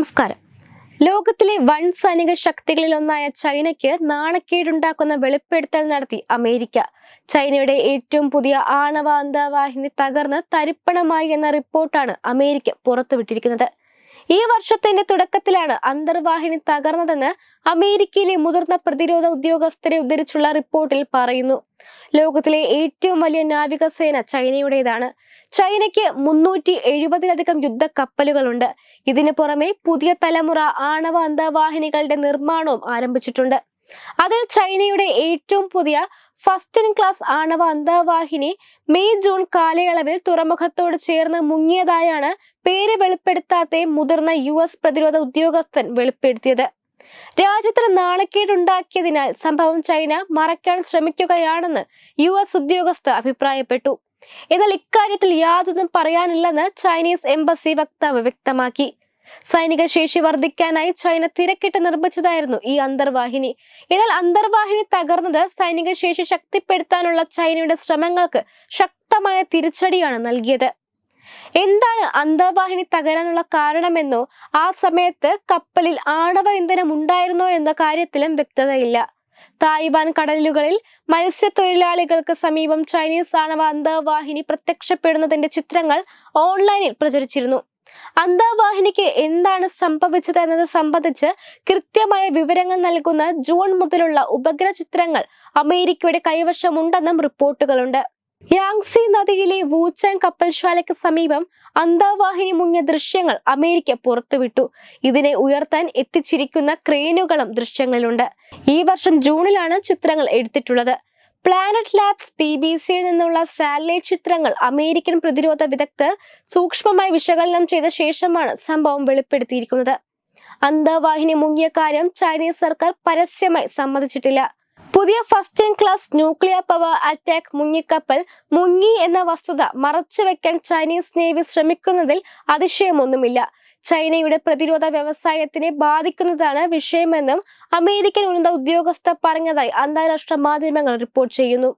നമസ്കാരം. ലോകത്തിലെ വൻ സൈനിക ശക്തികളിലൊന്നായ ചൈനയ്ക്ക് നാണക്കേടുണ്ടാക്കുന്ന വെളിപ്പെടുത്തൽ നടത്തി അമേരിക്ക. ചൈനയുടെ ഏറ്റവും പുതിയ ആണവ അന്തവാഹിനി തകർന്ന് തരിപ്പണമായി എന്ന റിപ്പോർട്ടാണ് അമേരിക്ക പുറത്തുവിട്ടിരിക്കുന്നത്. ഈ വർഷത്തിന്റെ തുടക്കത്തിലാണ് അന്തർവാഹിനി തകർന്നതെന്ന് അമേരിക്കയിലെ മുതിർന്ന പ്രതിരോധ ഉദ്യോഗസ്ഥരെ ഉദ്ധരിച്ചുള്ള റിപ്പോർട്ടിൽ പറയുന്നു. ലോകത്തിലെ ഏറ്റവും വലിയ നാവികസേന ചൈനയുടേതാണ്. ചൈനയ്ക്ക് മുന്നൂറ്റി എഴുപതിലധികം യുദ്ധക്കപ്പലുകളുണ്ട്. ഇതിനു പുറമെ പുതിയ തലമുറ ആണവ അന്തർവാഹിനികളുടെ നിർമ്മാണവും ആരംഭിച്ചിട്ടുണ്ട്. അതിൽ ചൈനയുടെ ഏറ്റവും പുതിയ ഫസ്റ്റ് ഇൻ ക്ലാസ് ആണവ അന്തവാഹിനി മെയ് ജൂൺ കാലയളവിൽ തുറമുഖത്തോട് ചേർന്ന് മുങ്ങിയതായാണ് പേര് വെളിപ്പെടുത്താത്ത മുതിർന്ന യു എസ് പ്രതിരോധ ഉദ്യോഗസ്ഥൻ വെളിപ്പെടുത്തിയത്. രാജ്യത്തിന് നാണക്കേടുണ്ടാക്കിയതിനാൽ സംഭവം ചൈന മറയ്ക്കാൻ ശ്രമിക്കുകയാണെന്ന് യു എസ് ഉദ്യോഗസ്ഥ അഭിപ്രായപ്പെട്ടു. എന്നാൽ ഇക്കാര്യത്തിൽ യാതൊന്നും പറയാനില്ലെന്ന് ചൈനീസ് എംബസി വക്താവ് വ്യക്തമാക്കി. സൈനിക ശേഷി വർദ്ധിക്കാനായി ചൈന തിരക്കിട്ട് നിർമ്മിച്ചതായിരുന്നു ഈ അന്തർവാഹിനി. എന്നാൽ അന്തർവാഹിനി തകർന്നത് സൈനിക ശേഷി ശക്തിപ്പെടുത്താനുള്ള ചൈനയുടെ ശ്രമങ്ങൾക്ക് ശക്തമായ തിരിച്ചടിയാണ് നൽകിയത്. എന്താണ് അന്തർവാഹിനി തകരാനുള്ള കാരണമെന്നോ ആ സമയത്ത് കപ്പലിൽ ആണവ ഇന്ധനം ഉണ്ടായിരുന്നോ എന്ന കാര്യത്തിലും വ്യക്തതയില്ല. തായ്വാൻ കടലുകളിൽ മത്സ്യത്തൊഴിലാളികൾക്ക് സമീപം ചൈനീസ് ആണവ അന്തർവാഹിനി പ്രത്യക്ഷപ്പെടുന്നതിന്റെ ചിത്രങ്ങൾ ഓൺലൈനിൽ പ്രചരിച്ചിരുന്നു. അന്തർവാഹിനിക്ക് എന്താണ് സംഭവിച്ചത് എന്നത് സംബന്ധിച്ച് കൃത്യമായ വിവരങ്ങൾ നൽകുന്ന ജൂൺ മുതലുള്ള ഉപഗ്രഹ ചിത്രങ്ങൾ അമേരിക്കയുടെ കൈവശമുണ്ടെന്നും റിപ്പോർട്ടുകളുണ്ട്. യാങ്സി നദിയിലെ വൂച്ചാങ് കപ്പൽശാലയ്ക്ക് സമീപം അന്താവാഹിനി മുങ്ങിയ ദൃശ്യങ്ങൾ അമേരിക്ക പുറത്തുവിട്ടു. ഇതിനെ ഉയർത്താൻ എത്തിച്ചിരിക്കുന്ന ക്രെയിനുകളും ദൃശ്യങ്ങളിലുണ്ട് ഈ വർഷം ജൂണിലാണ് ചിത്രങ്ങൾ എടുത്തിട്ടുള്ളത്. പ്ലാനറ്റ് ലാബ്സ് പി ബി സിയിൽ നിന്നുള്ള സാറ്റലൈറ്റ് ചിത്രങ്ങൾ അമേരിക്കൻ പ്രതിരോധ വിദഗ്ധർ സൂക്ഷ്മമായി വിശകലനം ചെയ്ത ശേഷമാണ് സംഭവം വെളിപ്പെടുത്തിയിരിക്കുന്നത്. അന്തർവാഹിനി മുങ്ങിയ കാര്യം ചൈനീസ് സർക്കാർ പരസ്യമായി സമ്മതിച്ചിട്ടില്ല. പുതിയ first in class nuclear power attack മുങ്ങിക്കപ്പൽ മുങ്ങി എന്ന വസ്തുത മറച്ചുവെക്കാൻ ചൈനീസ് നേവി ശ്രമിക്കുന്നതിൽ അതിശയമൊന്നുമില്ല. ചൈനയുടെ പ്രതിരോധ വ്യവസായത്തിനെ ബാധിക്കുന്നതാണ് വിഷയമെന്നും അമേരിക്കൻ ഉന്നത ഉദ്യോഗസ്ഥർ പറഞ്ഞതായി അന്താരാഷ്ട്ര മാധ്യമങ്ങൾ റിപ്പോർട്ട് ചെയ്യുന്നു.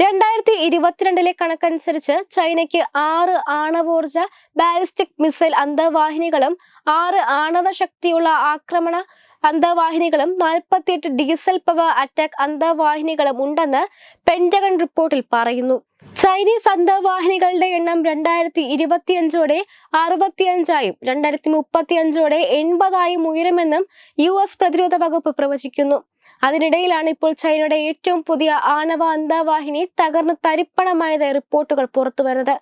രണ്ടായിരത്തി ഇരുപത്തിരണ്ടിലെ കണക്കനുസരിച്ച് ചൈനയ്ക്ക് ആറ് ആണവോർജ ബാലിസ്റ്റിക് മിസൈൽ അന്തർവാഹിനികളും ആറ് ആണവ ശക്തിയുള്ള ആക്രമണ അന്തർവാഹിനികളും നാൽപ്പത്തിയെട്ട് ഡീസൽ പവർ അറ്റാക്ക് അന്തർവാഹിനികളും ഉണ്ടെന്ന് പെന്റഗൺ റിപ്പോർട്ടിൽ പറയുന്നു. ചൈനീസ് അന്തർവാഹിനികളുടെ എണ്ണം രണ്ടായിരത്തി ഇരുപത്തിയഞ്ചോടെ അറുപത്തിയഞ്ചായും രണ്ടായിരത്തി മുപ്പത്തിയഞ്ചോടെ എൺപതായും ഉയരുമെന്നും യു എസ് പ്രതിരോധ വകുപ്പ് പ്രവചിക്കുന്നു. അതിനിടയിലാണ് ഇപ്പോൾ ചൈനയുടെ ഏറ്റവും പുതിയ ആണവ അന്തർവാഹിനി തകർന്ന് തരിപ്പണമായത് റിപ്പോർട്ടുകൾ പുറത്തുവരുന്നത്.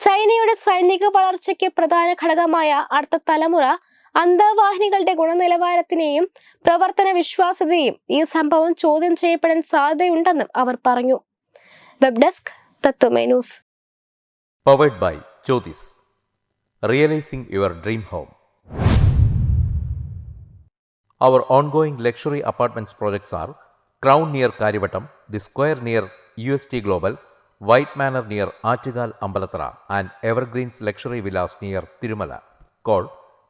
ചൈനയുടെ സൈനിക വളർച്ചയ്ക്ക് പ്രധാന ഘടകമായ അടുത്ത തലമുറ അന്തർവാഹിനികളുടെ ഗുണനിലവാരത്തിനെയും പ്രവർത്തന വിശ്വാസ്യതയും ഈ സംഭവം ചോദ്യം ചെയ്യപ്പെടാൻ സാധ്യതയുണ്ടെന്നും അവർ പറഞ്ഞു web desk തത്വമേ news powered by Jyothis realising your dream home Our ongoing luxury apartments projects are Crown near Karivattam, The Square near UST Global, White Manor near Achigal Ambalatra,